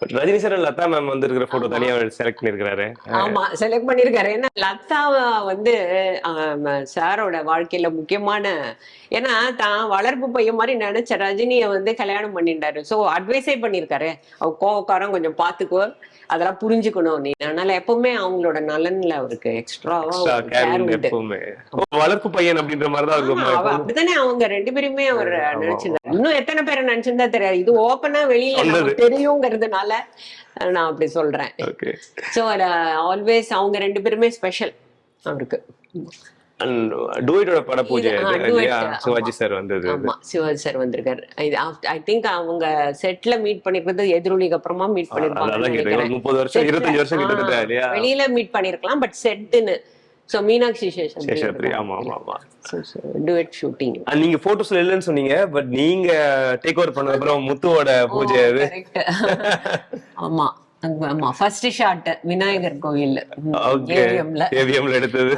Rajini sir Latha ma'am வந்து இருக்கிற photo தனியா செலக்ட் பண்ணிருக்காரு ஆமா செலக்ட் பண்ணிருக்காரு. ஏன்னா லதாவை வந்து சாரோட வாழ்க்கையில முக்கியமான ஏன்னா தான் வளர்ப்பு பையன் மாதிரி நினைச்ச ரஜினியை வந்து கல்யாணம் பண்ணிட்டாரு. சோ அட்வைஸே பண்ணிருக்காரு. அவ கோவக்காரன் கொஞ்சம் பாத்துக்கோ. அதெல்லாம் புரிஞ்சுக்கணும். நீ அதனால எப்பவுமே அவங்களோட நலன்ல அவருக்கு எக்ஸ்ட்ராவா ஓ, வளர்ப்பு பையன் அப்படின்ற மாதிரி தான் ஆமா, அவ இருக்கும் அப்படித்தானே அவங்க ரெண்டு பேருமே அவர் நினைச்சிருந்தாரு. இன்னும் எத்தனை பேரை நினைச்சிருந்தா தெரியாது. இது ஓப்பனா வெளியில தெரியுங்கிறதுனால நான் அப்படி சொல்றேன். ஸோ ஆல்வேஸ் அவங்க ரெண்டு பேருமே ஸ்பெஷல் அவருக்கு. டூயிட்டோட பட பூஜை. சிவாஜி சார் வந்தது. ஆமா சிவாஜி சார் வந்திருக்காரு. ஐ திங்க் அவங்க செட்ல மீட் பண்ணிருக்கிறது எதிரொலிக்கு அப்புறமா மீட் பண்ணிருப்பாங்க முப்பது வருஷம் இருபத்தஞ்சு வருஷம் கிட்டத்தட்ட இல்லையா? வெளியில மீட் பண்ணிருக்கலாம் பட் செட்டுன்னு சோ மீனாட்சி சேஷாத்ரி ஆமா ஆமா ஆமா டுவெட் ஷூட்டிங் நீங்க போட்டோஸ்ல இல்லைன்னு சொன்னீங்க பட் நீங்க டேக் ஓவர் பண்ண அப்புறம் முத்துவோட பூஜை அது. ஆமா. ஆமா. ஃபர்ஸ்ட் ஷாட் விநாயகர் கோயில் ஏவிஎம்ல ஏவிஎம்ல எடுத்தது.